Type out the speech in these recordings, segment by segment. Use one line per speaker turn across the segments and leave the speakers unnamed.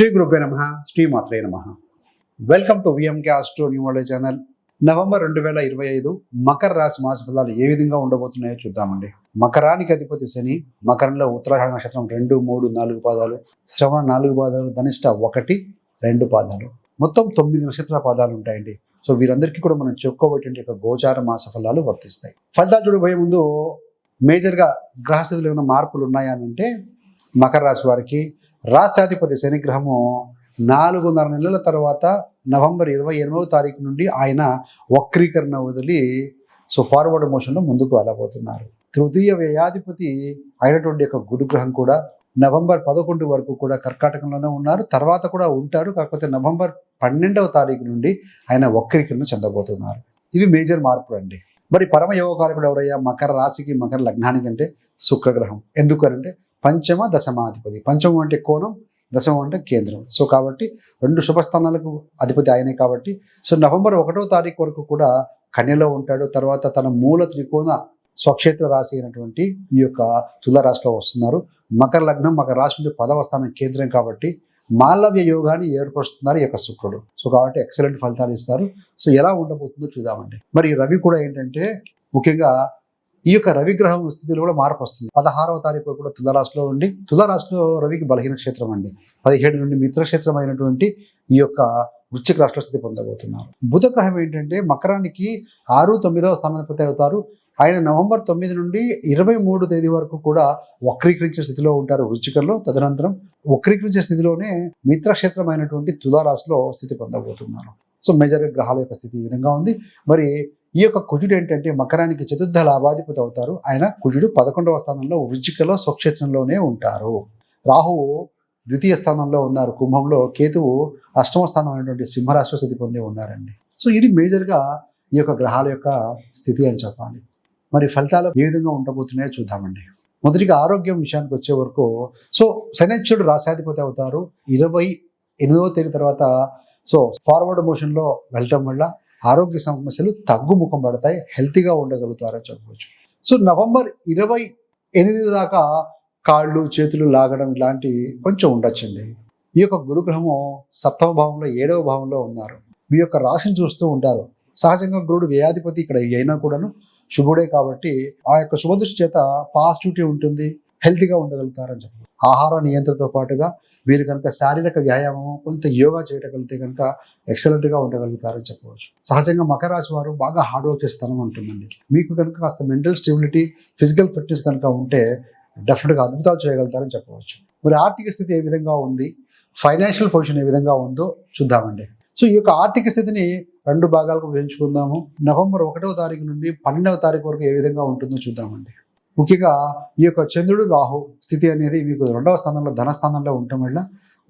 శ్రీ గురుభ్య నమ. శ్రీ మాత్రే నమ welcome to VMK astro numerology channel November రెండు వేల ఇరవై ఐదు మకర రాశి మాస ఫలాలు ఏ విధంగా ఉండబోతున్నాయో చూద్దామండి. మకరానికి అధిపతి శని మకరంలో ఉత్తరాఖండ నక్షత్రం రెండు మూడు నాలుగు పాదాలు శ్రవణ నాలుగు పాదాలు ధనిష్ట ఒకటి రెండు పాదాలు. మొత్తం తొమ్మిది నక్షత్ర పాదాలు ఉంటాయండి. సో వీరందరికీ కూడా మనం చెప్పుకోబోయేటువంటి యొక్క గోచార మాస ఫలాలు వర్తిస్తాయి. ఫలితాలు చూడబోయే ముందు మేజర్గా గ్రహస్థితిలో ఉన్న మార్పులు ఉన్నాయా అని అంటే మకర రాశి వారికి రాష్ట్రాధిపతి శనిగ్రహము నాలుగున్నర నెలల తర్వాత నవంబర్ ఇరవై ఎనిమిదవ తారీఖు నుండి ఆయన వక్రీకరణ వదిలి సో ఫార్వర్డ్ మోషన్లో ముందుకు వెళ్ళబోతున్నారు. తృతీయ వ్యయాధిపతి అయినటువంటి యొక్క గురుగ్రహం కూడా నవంబర్ పదకొండు వరకు కూడా కర్కాటకంలోనే ఉన్నారు. తర్వాత కూడా ఉంటారు. కాకపోతే నవంబర్ పన్నెండవ తారీఖు నుండి ఆయన వక్రీకరణ చెందబోతున్నారు. ఇవి మేజర్ మార్పులు అండి. మరి పరమ యోగకారకుడు ఎవరయ్యా? మకర రాశికి మకర లగ్నానికి అంటే శుక్రగ్రహం ఎందుకనంటే పంచమ దశమాధిపతి. పంచమం అంటే కోణం దశమం అంటే కేంద్రం. సో కాబట్టి రెండు శుభస్థానాలకు అధిపతి ఆయనే కాబట్టి సో నవంబర్ ఒకటో తారీఖు వరకు కూడా కన్యలో ఉంటాడు. తర్వాత తన మూల త్రికోణ స్వక్షేత్ర రాశి అయినటువంటి ఈ యొక్క తులారాశిలో వస్తున్నారు. మకర లగ్నం మకర రాశి నుండి పదవ స్థానం కేంద్రం కాబట్టి మాలవ్య యోగాన్ని ఏర్పరుస్తున్నారు ఈ యొక్క శుక్రుడు. సో కాబట్టి ఎక్సలెంట్ ఫలితాలు ఇస్తారు. సో ఎలా ఉండబోతుందో చూద్దామండి. మరి రవి కూడా ఏంటంటే ముఖ్యంగా ఈ యొక్క రవిగ్రహం స్థితిలో కూడా మార్పు వస్తుంది. పదహారవ తారీఖు కూడా తులారాశిలో ఉండి తులారాశిలో రవికి బలహీన క్షేత్రం అండి. పదిహేడు నుండి మిత్రక్షేత్రం అయినటువంటి ఈ యొక్క వృశ్చిక రాష్ట్ర స్థితి పొందబోతున్నారు. బుధ గ్రహం ఏంటంటే మకరానికి ఆరు తొమ్మిదవ స్థానాధిపతి అవుతారు. ఆయన నవంబర్ తొమ్మిది నుండి ఇరవై మూడు తేదీ వరకు కూడా వక్రీకరించే స్థితిలో ఉంటారు వృశ్చికంలో. తదనంతరం వక్రీకరించే స్థితిలోనే మిత్రక్షేత్రం అయినటువంటి తులారాశిలో స్థితి పొందబోతున్నారు. సో మేజర్ గ్రహాల యొక్క స్థితి ఈ విధంగా ఉంది. మరి ఈ యొక్క కుజుడు ఏంటంటే మకరానికి చతుర్థ లాభాధిపతి అవుతారు. ఆయన కుజుడు పదకొండవ స్థానంలో వృచ్చికలో స్వక్షేత్రంలోనే ఉంటారు. రాహువు ద్వితీయ స్థానంలో ఉన్నారు. కుంభంలో కేతువు అష్టమ స్థానం అయినటువంటి సింహరాశి స్థితి పొంది ఉన్నారండి. సో ఇది మేజర్గా ఈ యొక్క గ్రహాల యొక్క స్థితి అని చెప్పాలి. మరి ఫలితాలు ఏ విధంగా ఉండబోతున్నాయో చూద్దామండి. మొదటిగా ఆరోగ్యం విషయానికి వచ్చే వరకు సో శనిచ్చుడు రాశాధిపతి అవుతారు. ఇరవై ఎనిమిదవ తేదీ తర్వాత సో ఫార్వర్డ్ మోషన్లో వెళ్ళటం వల్ల ఆరోగ్య సమస్యలు తగ్గుముఖం పడతాయి హెల్తీగా ఉండగలుగుతారని చెప్పవచ్చు. సో నవంబర్ ఇరవై ఎనిమిది దాకా కాళ్ళు చేతులు లాగడం ఇలాంటి కొంచెం ఉండొచ్చండి. ఈ యొక్క గురుగ్రహము సప్తమ భావంలో ఏడవ భావంలో ఉన్నారు. మీ యొక్క రాశిని చూస్తూ ఉంటారు. సహజంగా గురుడు వ్యయాధిపతి ఇక్కడ అయినా కూడాను శుభుడే కాబట్టి ఆ యొక్క శుభదృష్టి చేత పాజిటివిటీ ఉంటుంది. హెల్తీగా ఉండగలుగుతారని చెప్పి. ఆహార నియంత్రణతో పాటుగా మీరు కనుక శారీరక వ్యాయామం కొంత యోగా చేయగలిగితే కనుక ఎక్సలెంట్గా ఉండగలుగుతారని చెప్పవచ్చు. సహజంగా మకర రాశి వారు బాగా హార్డ్ వర్క్ చేసే తనం ఉంటుందండి. మీకు కనుక కాస్త మెంటల్ స్టెబిలిటీ ఫిజికల్ ఫిట్నెస్ కనుక ఉంటే డెఫినెట్గా అద్భుతాలు చేయగలుగుతారని చెప్పవచ్చు. మరి ఆర్థిక స్థితి ఏ విధంగా ఉంది? ఫైనాన్షియల్ పొజిషన్ ఏ విధంగా ఉందో చూద్దామండి. సో ఈ యొక్క ఆర్థిక స్థితిని రెండు భాగాలకు విభజించుకుందాము. నవంబర్ ఒకటవ తారీఖు నుండి పన్నెండవ తారీఖు వరకు ఏ విధంగా ఉంటుందో చూద్దామండి. ముఖ్యంగా ఈ యొక్క చంద్రుడు రాహు స్థితి అనేది మీకు రెండవ స్థానంలో ధనస్థానంలో ఉండటం వల్ల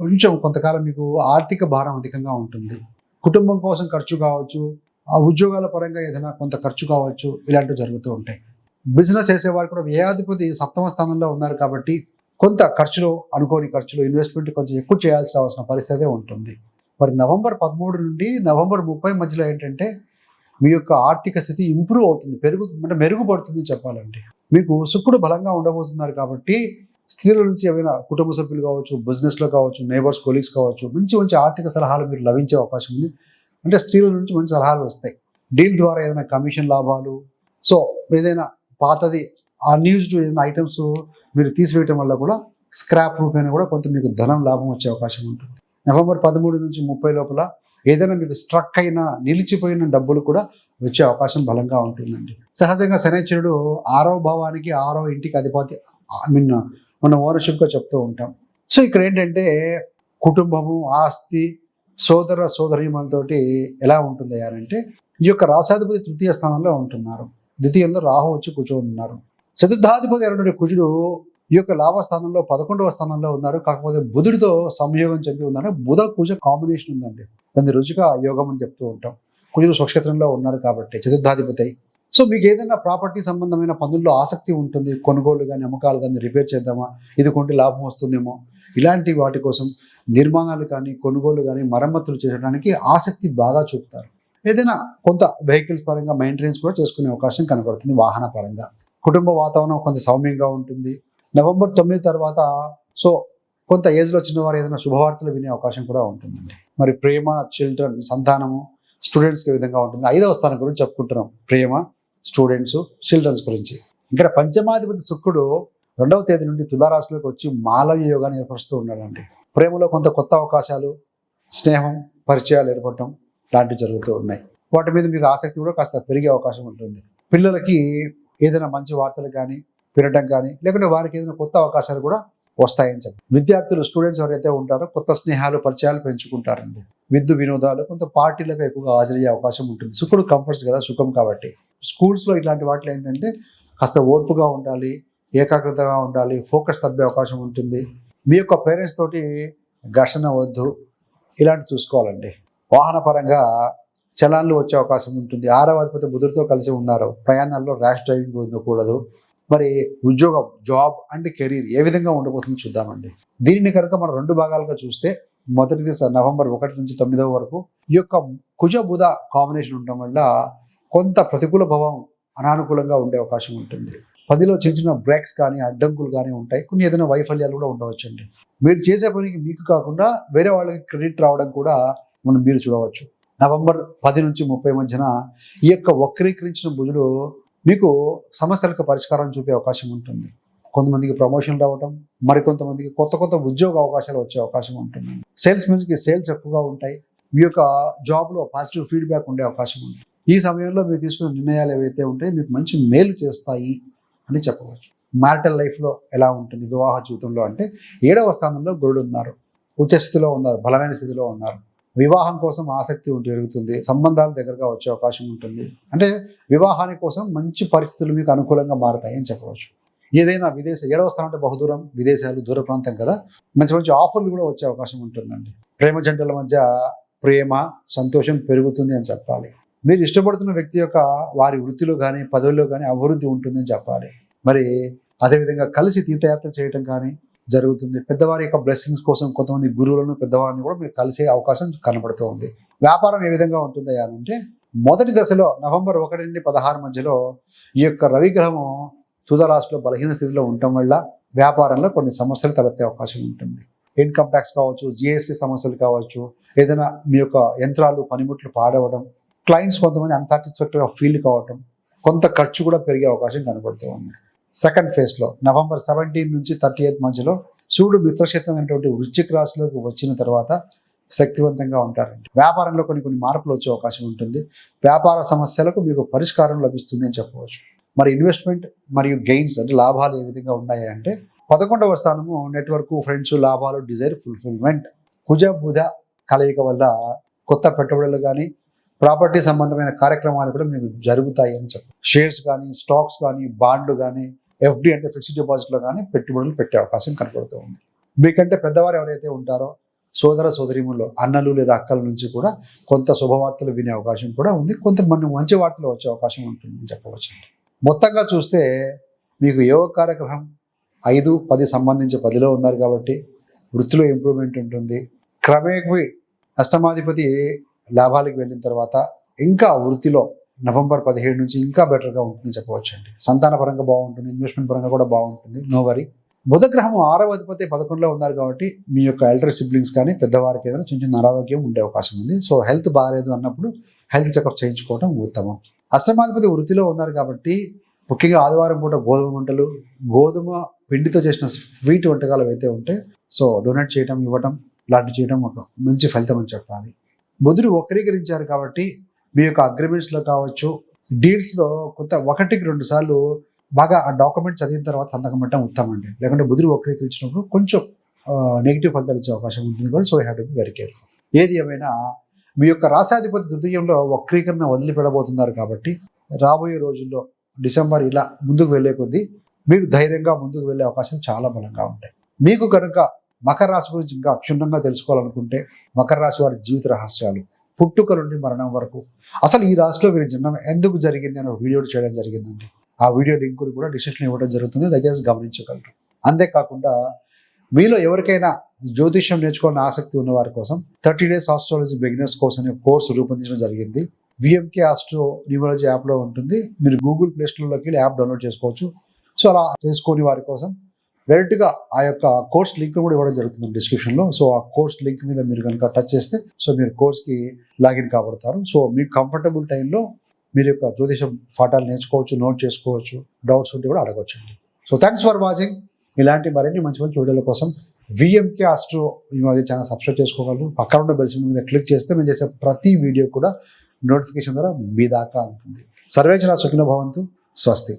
కొంచెం కొంతకాలం మీకు ఆర్థిక భారం అధికంగా ఉంటుంది. కుటుంబం కోసం ఖర్చు కావచ్చు ఆ ఉద్యోగాల పరంగా ఏదైనా కొంత ఖర్చు కావచ్చు ఇలాంటివి జరుగుతూ ఉంటాయి. బిజినెస్ చేసేవారు కూడా వ్యయాధిపతి సప్తమ స్థానంలో ఉన్నారు కాబట్టి కొంత ఖర్చులు అనుకోని ఖర్చులు ఇన్వెస్ట్మెంట్ కొంచెం ఎక్కువ చేయాల్సి అవసరం పరిస్థితి ఉంటుంది. మరి నవంబర్ పదమూడు నుండి నవంబర్ ముప్పై మధ్యలో ఏంటంటే మీ యొక్క ఆర్థిక స్థితి ఇంప్రూవ్ అవుతుంది పెరుగు అంటే మెరుగుపడుతుంది చెప్పాలంటే. మీకు శుక్రుడు బలంగా ఉండబోతున్నారు కాబట్టి స్త్రీల నుంచి ఏమైనా కుటుంబ సభ్యులు కావచ్చు బిజినెస్లో కావచ్చు నేబర్స్ కొలీగ్స్ కావచ్చు మంచి మంచి ఆర్థిక సలహాలు మీరు లభించే అవకాశం ఉంది. అంటే స్త్రీల నుంచి మంచి సలహాలు వస్తాయి. డీల్ ద్వారా ఏదైనా కమిషన్ లాభాలు. సో ఏదైనా పాతది అన్యూజ్డ్ ఏదైనా ఐటమ్స్ మీరు తీసివేయటం వల్ల కూడా స్క్రాప్ రూపేణ కూడా కొంత మీకు ధనం లాభం వచ్చే అవకాశం ఉంటుంది. నవంబర్ పదమూడు నుంచి ముప్పై లోపల ఏదైనా మీకు స్ట్రక్ అయినా నిలిచిపోయిన డబ్బులు కూడా వచ్చే అవకాశం బలంగా ఉంటుందండి. సహజంగా శనైశ్వరుడు ఆరవ భావానికి ఆరవ ఇంటికి అధిపతి ఐ మీన్ మనం ఓనర్షిప్గా చెప్తూ ఉంటాం. సో ఇక్కడ ఏంటంటే కుటుంబము ఆస్తి సోదర సోదరీమలతోటి ఎలా ఉంటుంది అంటే ఈ యొక్క రాసాధిపతి తృతీయ స్థానంలో ఉంటున్నారు. ద్వితీయంలో రాహు వచ్చి కూర్చొని ఉన్నారు. చతుర్థాధిపతి అయినటువంటి కుజుడు ఈ యొక్క లాభస్థానంలో పదకొండవ స్థానంలో ఉన్నారు. కాకపోతే బుధుడితో సంయోగం చెంది ఉన్నారు. బుధ కుజ కాంబినేషన్ ఉందండి. దాన్ని రుచిగా యోగం అని చెప్తూ ఉంటాం. కుజులు స్వక్షేత్రంలో ఉన్నారు కాబట్టి చతుర్థాధిపతి. సో మీకు ఏదైనా ప్రాపర్టీ సంబంధమైన పనుల్లో ఆసక్తి ఉంటుంది. కొనుగోలు కానీ అమ్మకాలు కానీ రిపేర్ చేద్దామా? ఇది కొంటే లాభం వస్తుందేమో? ఇలాంటి వాటి కోసం నిర్మాణాలు కానీ కొనుగోలు కానీ మరమ్మతులు చేయడానికి ఆసక్తి బాగా చూపుతారు. ఏదైనా కొంత వెహికల్స్ పరంగా మెయింటెనెన్స్ కూడా చేసుకునే అవకాశం కనబడుతుంది. వాహన పరంగా. కుటుంబ వాతావరణం కొంత సౌమ్యంగా ఉంటుంది. నవంబర్ తొమ్మిది తర్వాత సో కొంత ఏజ్లో చిన్నవారు ఏదైనా శుభవార్తలు వినే అవకాశం కూడా ఉంటుందండి. మరి ప్రేమ చిల్డ్రన్ సంతానము స్టూడెంట్స్కి విధంగా ఉంటుంది. ఐదవ స్థానం గురించి చెప్పుకుంటున్నాం. ప్రేమ స్టూడెంట్స్ చిల్డ్రన్స్ గురించి. ఇక్కడ పంచమాధిపతి శుక్రుడు రెండవ తేదీ నుండి తులారాశిలోకి వచ్చి మాలవ్య యోగాన్ని ఏర్పరుస్తూ ఉన్నాడండి. ప్రేమలో కొంత కొత్త అవకాశాలు స్నేహం పరిచయాలు ఏర్పడటం లాంటివి జరుగుతూ ఉన్నాయి. వాటి మీద మీకు ఆసక్తి కూడా కాస్త పెరిగే అవకాశం ఉంటుంది. పిల్లలకి ఏదైనా మంచి వార్తలు కానీ వినటం కానీ లేకుంటే వారికి ఏదైనా కొత్త అవకాశాలు కూడా వస్తాయని చెప్పి. విద్యార్థులు స్టూడెంట్స్ ఎవరైతే ఉంటారో కొత్త స్నేహాలు పరిచయాలు పెంచుకుంటారండి. విద్యు వినోదాలు కొంత పార్టీలకు ఎక్కువగా హాజరయ్యే అవకాశం ఉంటుంది. సుఖుడు కంఫర్ట్స్ కదా సుఖం కాబట్టి. స్కూల్స్లో ఇలాంటి వాటిలో ఏంటంటే కాస్త ఓర్పుగా ఉండాలి ఏకాగ్రతగా ఉండాలి ఫోకస్ తప్పే అవకాశం ఉంటుంది. మీ యొక్క పేరెంట్స్ తోటి ఘర్షణ వద్దు ఇలాంటి చూసుకోవాలండి. వాహన పరంగా చలాన్లు వచ్చే అవకాశం ఉంటుంది. ఆరవ అధిపతి బుధుడితో కలిసి ఉన్నారు. ప్రయాణాల్లో ర్యాష్ డ్రైవింగ్ ఉండకూడదు మరి ఉద్యోగం జాబ్ అండ్ కెరీర్ ఏ విధంగా ఉండబోతుందో చూద్దామండి. దీనిని కనుక మనం రెండు భాగాలుగా చూస్తే మొదటిది నవంబర్ ఒకటి నుంచి తొమ్మిదవ వరకు ఈ యొక్క కుజ బుధ కాంబినేషన్ ఉండడం వల్ల కొంత ప్రతికూల భావం అనానుకూలంగా ఉండే అవకాశం ఉంటుంది. పదిలో చిన్న చిన్న బ్రేక్స్ కానీ అడ్డంకులు కానీ ఉంటాయి. కొన్ని ఏదైనా వైఫల్యాలు కూడా ఉండవచ్చండి. మీరు చేసే పనికి మీకు కాకుండా వేరే వాళ్ళకి క్రెడిట్ రావడం కూడా మనం మీరు చూడవచ్చు. నవంబర్ పది నుంచి ముప్పై మధ్యన ఈ యొక్క వక్రీకరించిన భుజులు మీకు సమస్యలకు పరిష్కారం చూపే అవకాశం ఉంటుంది. కొంతమందికి ప్రమోషన్ రావటం మరికొంతమందికి కొత్త కొత్త ఉద్యోగ అవకాశాలు వచ్చే అవకాశం ఉంటుంది. సేల్స్ మెన్స్కి సేల్స్ ఎక్కువగా ఉంటాయి. మీ యొక్క జాబ్లో పాజిటివ్ ఫీడ్బ్యాక్ ఉండే అవకాశం ఉంటుంది. ఈ సమయంలో మీరు తీసుకున్న నిర్ణయాలు ఏవైతే ఉంటాయో మీకు మంచి మేలు చేస్తాయి అని చెప్పవచ్చు. మ్యారిటల్ లైఫ్లో ఎలా ఉంటుంది? వివాహ జీవితంలో అంటే ఏడవ స్థానంలో గురుడు ఉన్నారు. ఉచ్చ స్థితిలో ఉన్నారు. బలమైన స్థితిలో ఉన్నారు. వివాహం కోసం ఆసక్తి ఉంటే పెరుగుతుంది సంబంధాలు దగ్గరగా వచ్చే అవకాశం ఉంటుంది. అంటే వివాహాని కోసం మంచి పరిస్థితులు మీకు అనుకూలంగా మారతాయి అని చెప్పవచ్చు. ఏదైనా విదేశ ఏడవ స్థానం అంటే బహుదూరం విదేశాలు దూర ప్రాంతం కదా. మంచి మంచి ఆఫర్లు కూడా వచ్చే అవకాశం ఉంటుందండి. ప్రేమ జంటల మధ్య ప్రేమ సంతోషం పెరుగుతుంది అని చెప్పాలి. మీరు ఇష్టపడుతున్న వ్యక్తి యొక్క వారి వృత్తిలో కానీ పదవిలో కానీ అభివృద్ధి ఉంటుందని చెప్పాలి. మరి అదేవిధంగా కలిసి తీర్థయాత్ర చేయటం కానీ జరుగుతుంది. పెద్దవారి యొక్క బ్లెస్సింగ్స్ కోసం కొంతమంది గురువులను పెద్దవారిని కూడా మీరు కలిసే అవకాశం కనబడుతూ ఉంది. వ్యాపారం ఏ విధంగా ఉంటుంది అంటే మొదటి దశలో నవంబర్ ఒకటి నుండి పదహారు మధ్యలో ఈ యొక్క రవిగ్రహము తుదరాశిలో బలహీన స్థితిలో ఉండటం వల్ల వ్యాపారంలో కొన్ని సమస్యలు తలెత్తే అవకాశం ఉంటుంది. ఇన్కమ్ ట్యాక్స్ కావచ్చు జిఎస్టీ సమస్యలు కావచ్చు ఏదైనా మీ యొక్క యంత్రాలు పనిముట్లు పాడవడం క్లయింట్స్ కొంతమంది అన్సాటిస్ఫాక్టరీగా ఫీల్ కావటం కొంత ఖర్చు కూడా పెరిగే అవకాశం కనబడుతూ ఉంది. సెకండ్ ఫేజ్లో నవంబర్ సెవెంటీన్ నుంచి థర్టీ ఎయిత్ మధ్యలో సూర్యుడు మిత్రక్షేత్రమైనటువంటి వృశ్చిక రాశిలోకి వచ్చిన తర్వాత శక్తివంతంగా ఉంటారండి. వ్యాపారంలో కొన్ని కొన్ని మార్పులు వచ్చే అవకాశం ఉంటుంది. వ్యాపార సమస్యలకు మీకు పరిష్కారం లభిస్తుంది అని చెప్పవచ్చు. మరి ఇన్వెస్ట్మెంట్ మరియు గెయిన్స్ అంటే లాభాలు ఏ విధంగా ఉన్నాయి అంటే పదకొండవ స్థానము నెట్వర్క్ ఫ్రెండ్స్ లాభాలు డిజైర్ ఫుల్ఫిల్మెంట్ కుజ బుధ కలయిక వల్ల కొత్త పెట్టుబడులు కానీ ప్రాపర్టీ సంబంధమైన కార్యక్రమాలు కూడా మీకు జరుగుతాయి అని చెప్పి షేర్స్ కానీ స్టాక్స్ కానీ బాండ్లు కానీ ఎఫ్డి అంటే ఫిక్స్డ్ డిపాజిట్లో కానీ పెట్టుబడులు పెట్టే అవకాశం కనపడుతూ ఉంది. మీకంటే పెద్దవారు ఎవరైతే ఉంటారో సోదర సోదరిములు అన్నలు లేదా అక్కల నుంచి కూడా కొంత శుభవార్తలు వినే అవకాశం కూడా ఉంది. కొంత మన మంచి వార్తలు వచ్చే అవకాశం ఉంటుందని చెప్పవచ్చు. మొత్తంగా చూస్తే మీకు యోగ కార్యక్రమం ఐదు పది సంబంధించి పదిలో ఉన్నారు కాబట్టి వృత్తిలో ఇంప్రూవ్మెంట్ ఉంటుంది. క్రమేపీ అష్టమాధిపతి లాభాలకు వెళ్ళిన తర్వాత ఇంకా వృత్తిలో నవంబర్ పదిహేడు నుంచి ఇంకా బెటర్గా ఉంటుందని చెప్పవచ్చు అండి సంతాన పరంగా బాగుంటుంది ఇన్వెస్ట్మెంట్ పరంగా కూడా బాగుంటుంది. No worry. బుధగ్రహం ఆరవ అధిపతి పదకొండులో ఉన్నారు కాబట్టి మీ యొక్క ఎల్డర్ సిబ్లింగ్స్ కానీ పెద్దవారికి ఏదైనా చిన్న చిన్న అనారోగ్యం ఉండే అవకాశం ఉంది. సో హెల్త్ బాగాలేదు అన్నప్పుడు హెల్త్ చెకప్ చేయించుకోవడం ఉత్తమం. అష్టమాధిపతి వృత్తిలో ఉన్నారు కాబట్టి ముఖ్యంగా ఆదివారం పూట గోధుమ వంటలు గోధుమ పిండితో చేసిన స్వీట్ వంటకాలు అయితే ఉంటే సో డొనేట్ చేయడం ఇవ్వటం లాంటివి చేయడం ఒక మంచి ఫలితం అని చెప్పాలి. బుధుడు వక్రీకరించారు కాబట్టి మీ యొక్క అగ్రిమెంట్స్లో కావచ్చు డీల్స్లో కొంత ఒకటికి రెండు సార్లు బాగా ఆ డాక్యుమెంట్ చదివిన తర్వాత సంతకం పెట్టడం ఉత్తమం అండి లేకుంటే బుధుడు వక్రీకరించినప్పుడు కొంచెం నెగిటివ్ ఫలితాలు ఇచ్చే అవకాశం ఉంటుంది కూడా so have to be very careful ఏది ఏమైనా మీ యొక్క రాశాధిపతి ద్వితీయంలో వక్రీకరణ వదిలిపెడబోతున్నారు కాబట్టి రాబోయే రోజుల్లో డిసెంబర్ ఇలా ముందుకు వెళ్ళే కొద్దీ మీరు ధైర్యంగా ముందుకు వెళ్ళే అవకాశాలు చాలా బలంగా ఉంటాయి. మీకు కనుక మకర రాశి గురించి ఇంకా అక్షుణ్ణంగా తెలుసుకోవాలనుకుంటే మకర రాశి వారి జీవిత రహస్యాలు పుట్టుక నుండి మరణం వరకు. అసలు ఈ రాశిలో వీరి జన్మం ఎందుకు జరిగింది అని వీడియోలు వీడియో చేయడం జరిగిందండి. ఆ వీడియో లింక్ కూడా డిస్క్రిప్షన్ ఇవ్వడం జరుగుతుంది దయచేసి గమనించగలరు. అంతేకాకుండా మీలో ఎవరికైనా జ్యోతిష్యం నేర్చుకోవాలని ఆసక్తి ఉన్న వారి కోసం thirty days astrology beginners course అనే కోర్సు రూపొందించడం జరిగింది. విఎంకే ఆస్ట్రో న్యూమరాలజీ యాప్లో ఉంటుంది. మీరు గూగుల్ ప్లే స్టోర్లోకి వెళ్ళి యాప్ డౌన్లోడ్ చేసుకోవచ్చు. సో అలా చేసుకొని వారి కోసం డైరెక్ట్గా ఆ యొక్క కోర్స్ లింక్ కూడా ఇవ్వడం జరుగుతుంది డిస్క్రిప్షన్లో. సో ఆ కోర్స్ లింక్ మీద మీరు కనుక టచ్ చేస్తే సో మీరు కోర్స్కి లాగిన్ కాబడతారు. సో మీకు కంఫర్టబుల్ టైంలో మీరు యొక్క జ్యోతిషం పాఠాలు నేర్చుకోవచ్చు నోట్ చేసుకోవచ్చు డౌట్స్ ఉంటే కూడా అడగవచ్చు సో థ్యాంక్స్ ఫర్ వాచింగ్. ఇలాంటి మరిన్ని మంచి మంచి వీడియోల కోసం విఎంకే ఆస్ట్రో ఈ ఛానల్ సబ్స్క్రైబ్ చేసుకోగలరు. పక్కన ఉన్న బెల్ మీద క్లిక్ చేస్తే మేము చేసే ప్రతి వీడియో కూడా నోటిఫికేషన్ ద్వారా మీ దాకా అందుతుంది సర్వేచన సుఖిన భవంతు. స్వస్తి.